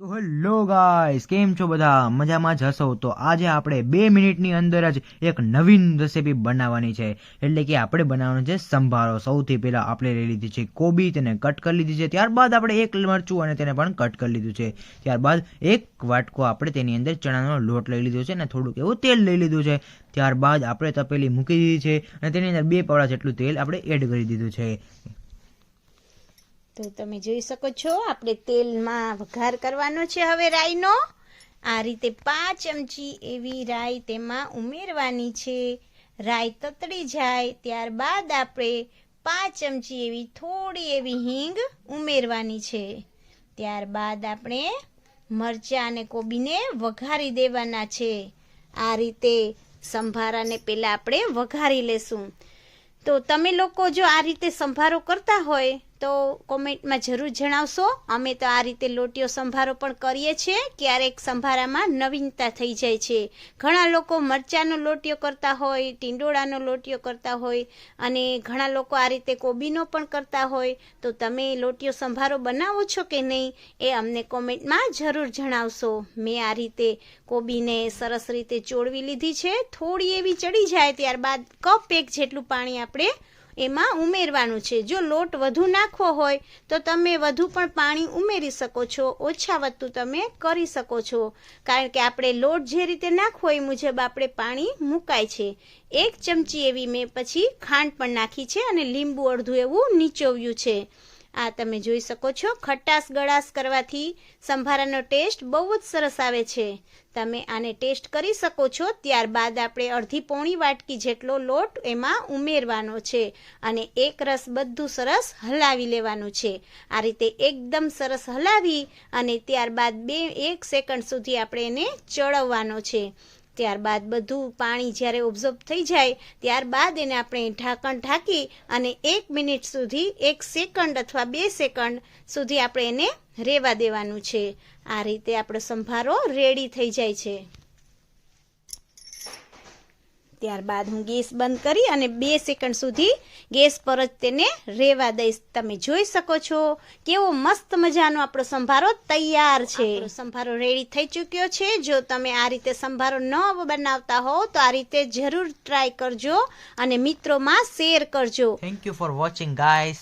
તો hello guys, કેમ છો બધા? મજામાં જ હશો? તો આજે આપણે બે મિનિટની અંદર જ એક નવીન રેસીપી બનાવવાની છે. એટલે કે આપણે બનાવવાનું છે સંભારો. સૌથી પહેલાં આપણે લઈ લીધી છે કોબી, તેને કટ કરી લીધી છે. ત્યારબાદ આપણે એક મરચું અને તેને પણ કટ કરી લીધું છે. ત્યારબાદ એક વાટકો આપણે તેની અંદર ચણાનો લોટ લઈ લીધો છે અને થોડુંક એવું તેલ લઈ લીધું છે. ત્યારબાદ આપણે તપેલી મૂકી દીધી છે અને તેની અંદર બે પાવડા જેટલું તેલ આપણે એડ કરી દીધું છે. તો તમે જોઈ શકો છો, આપણે તેલમાં વઘાર કરવાનો છે હવે રાઈનો. આ રીતે પાંચ ચમચી એવી રાઈ તેમાં ઉમેરવાની છે. રાઈ તતડી જાય, ત્યારબાદ આપણે પાંચ ચમચી એવી થોડી એવી હિંગ ઉમેરવાની છે. ત્યારબાદ આપણે મરચાં અને કોબીને વઘારી દેવાના છે. આ રીતે સંભારાને પહેલાં આપણે વઘારી લેશું. તો તમે લોકો જો આ રીતે સંભારો કરતા હોય તો કોમેન્ટમાં જરૂર જણાવશો. અમે તો આ રીતે લોટીઓ સંભારો પણ કરીએ છીએ. ક્યારેક સંભારામાં નવીનતા થઈ જાય છે. ઘણા લોકો મરચાંનો લોટીઓ કરતા હોય, ટીંડોળાનો લોટીઓ કરતા હોય અને ઘણા લોકો આ રીતે કોબીનો પણ કરતા હોય. તો તમે લોટીઓ સંભારો બનાવો છો કે નહીં એ અમને કોમેન્ટમાં જરૂર જણાવશો. મેં આ રીતે કોબીને સરસ રીતે ચોળવી લીધી છે. થોડી એવી ચડી જાય ત્યારબાદ કપ એક જેટલું પાણી આપણે એમાં ઉમેરવાનું છે. જો લોટ વધુ નાખવો હોય, તો તમે વધુ પણ પાણી ઉમેરી શકો છો. ઓછા વધતું તમે કરી શકો છો. કારણ કે આપણે લોટ જે રીતે નાખવો એ મુજબ આપણે પાણી મુકાય છે. એક ચમચી એવી મેં પછી ખાંડ પણ નાખી છે અને લીંબુ અડધું એવું નીચોવ્યું છે. આ તમે જોઈ શકો છો. ખટાશ ગળાશ કરવાથી સંભારાનો ટેસ્ટ બહુ જ સરસ આવે છે. તમે આને ટેસ્ટ કરી શકો છો. ત્યારબાદ આપણે અડધી પોણી વાટકી જેટલો લોટ એમાં ઉમેરવાનો છે અને એક રસ બધું સરસ હલાવી લેવાનું છે. આ રીતે એકદમ સરસ હલાવી અને ત્યારબાદ બે, એક સેકન્ડ સુધી આપણે એને ચડવવાનો છે. ત્યારબાદ બધું પાણી જ્યારે ઓબ્ઝર્વ થઈ જાય, ત્યારબાદ એને આપણે ઢાંકણ ઢાંકી અને એક મિનિટ સુધી, એક સેકન્ડ અથવા બે સેકન્ડ સુધી આપણે એને રેવા દેવાનું છે. આ રીતે આપણો સંભારો રેડી થઈ જાય છે. ત્યારબાદ હું ગેસ બંધ કરી અને બે સેકન્ડ સુધી ગેસ પર જ તેને રેવા દઈશ. તમે જોઈ શકો છો કેવો મસ્ત મજાનો આપણો સંભારો તૈયાર છે. સંભારો રેડી થઈ ચૂક્યો છે. જો તમે આ રીતે સંભારો ન બનાવતા હો તો આ રીતે જરૂર ટ્રાય કરજો અને મિત્રોમાં શેર કરજો. Thank you for watching guys